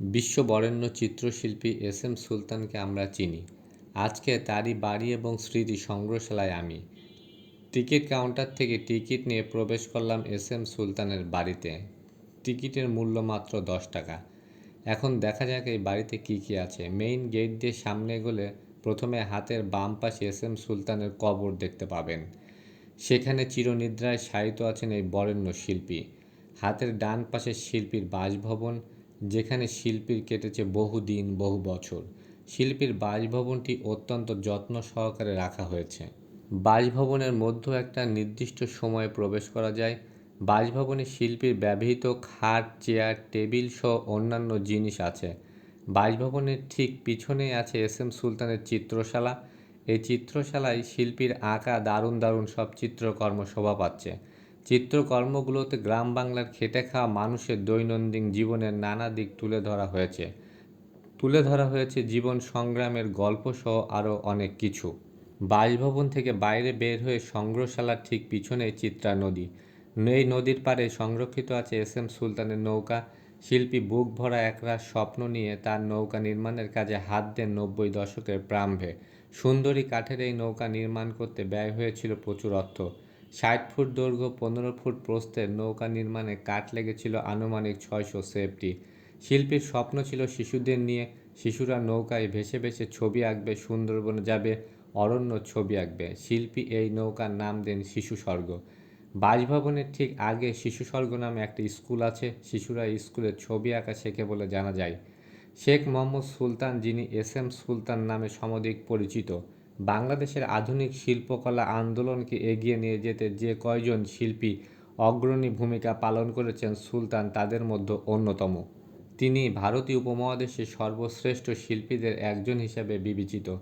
বিশ্ববরেণ্য চিত্রশিল্পী S M সুলতানকে আমরা চিনি। আজকে তারই বাড়ি এবং স্মৃতি সংগ্রহশালায় আমি। টিকিট কাউন্টার থেকে টিকিট নিয়ে প্রবেশ করলাম এস এম সুলতানের বাড়িতে। টিকিটের মূল্য মাত্র দশ টাকা। এখন দেখা যাক এই বাড়িতে কি কি আছে। মেইন গেট দিয়ে সামনে গেলে প্রথমে হাতের বাম পাশে এস এম সুলতানের কবর দেখতে পাবেন। সেখানে চিরনিদ্রায় শায়িত আছেন এই বরেণ্য শিল্পী। হাতের ডান পাশে শিল্পীর বাসভবন যেখানে শিল্পীর কেটেছে বহু দিন বহু বছর। শিল্পীর বাসভবনটি অত্যন্ত যত্ন সহকারে রাখা হয়েছে। বাসভবনের মধ্যে একটা নির্দিষ্ট সময়ে প্রবেশ করা যায়। বাসভবনে শিল্পীর ব্যবহৃত খাট, চেয়ার, টেবিল সহ অন্যান্য জিনিস আছে। বাসভবনের ঠিক পিছনেই আছে এস এম সুলতানের চিত্রশালা। এই চিত্রশালায় শিল্পীর আঁকা দারুণ দারুণ সব চিত্রকর্ম শোভা পাচ্ছে। চিত্রকর্মগুলোতে গ্রাম বাংলার খেটে খাওয়া মানুষের দৈনন্দিন জীবনের নানা দিক তুলে ধরা হয়েছে। তুলে ধরা হয়েছে জীবন সংগ্রামের গল্প সহ আরও অনেক কিছু। বাসভবন থেকে বাইরে বের হয়ে সংগ্রহশালার ঠিক পিছনে চিত্রা নদী। এই নদীর পাড়ে সংরক্ষিত আছে এস এম সুলতানের নৌকা। শিল্পী বুক ভরা একরাশ স্বপ্ন নিয়ে তার নৌকা নির্মাণের কাজে হাত দেন নব্বই দশকের প্রারম্ভে সুন্দরী কাঠের এই নৌকা নির্মাণ করতে ব্যয় হয়েছিল প্রচুর অর্থ। ষাট ফুট দৈর্ঘ্য, পনেরো ফুট প্রস্থের নৌকা নির্মাণে কাঠ লেগেছিল আনুমানিক ছয়শো সেফটি। শিল্পীর স্বপ্ন ছিল শিশুদের নিয়ে, শিশুরা নৌকায় ভেসে ভেসে ছবি আঁকবে, সুন্দরবনে যাবে, অরণ্য ছবি আঁকবে। শিল্পী এই নৌকার নাম দেন শিশু স্বর্গ। বাসভবনের ঠিক আগে শিশু স্বর্গ নামে একটি স্কুল আছে, শিশুরা স্কুলে ছবি আঁকা শেখে বলে জানা যায়। শেখ মোহাম্মদ সুলতান যিনি এস এম সুলতান নামে সমধিক পরিচিত। বাংলাদেশের আধুনিক শিল্পকলা আন্দোলনকে এগিয়ে নিয়ে যেতে যে কয়জন শিল্পী অগ্রণী ভূমিকা পালন করেছেন সুলতান তাদের মধ্যে অন্যতম। তিনি ভারতীয় উপমহাদেশের সর্বশ্রেষ্ঠ শিল্পীদের একজন হিসেবে বিবেচিত।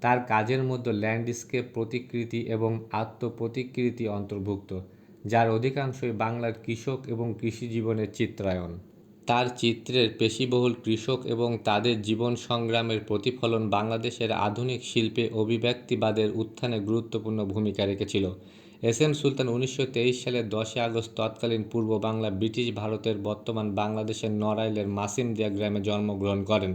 তার কাজের মধ্যে ল্যান্ডস্কেপ প্রতিকৃতি এবং আত্মপ্রতিকৃতি অন্তর্ভুক্ত, যার অধিকাংশই বাংলার কৃষক এবং কৃষি জীবনের চিত্রায়ন তার চিত্রের পেশিবহুল কৃষক এবং তাদের জীবন সংগ্রামের প্রতিফলন বাংলাদেশের আধুনিক শিল্পে অভিব্যক্তিবাদের উত্থানে গুরুত্বপূর্ণ ভূমিকা রেখেছিল। এস এম সুলতান উনিশশো তেইশ সালের দশই আগস্ট তৎকালীন পূর্ব বাংলা ব্রিটিশ ভারতের বর্তমান বাংলাদেশের নড়াইলের মাসিমদিয়া গ্রামে জন্মগ্রহণ করেন।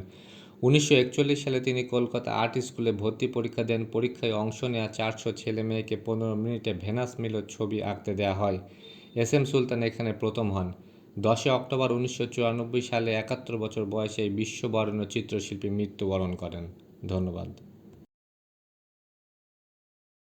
উনিশশো একচল্লিশ সালে তিনি কলকাতা আর্ট স্কুলে ভর্তি পরীক্ষা দেন। পরীক্ষায় অংশ নেওয়া চারশো ছেলে মেয়েকে পনেরো মিনিটে ভেনাস মিলো ছবি আঁকতে দেওয়া হয়। এস এম সুলতান এখানে প্রথম হন। দশই অক্টোবর উনিশশো চুরানব্বই সালে একাত্তর বছর বয়সে বিশ্ববরেণ্য চিত্রশিল্পী মৃত্যুবরণ করেন। ধন্যবাদ।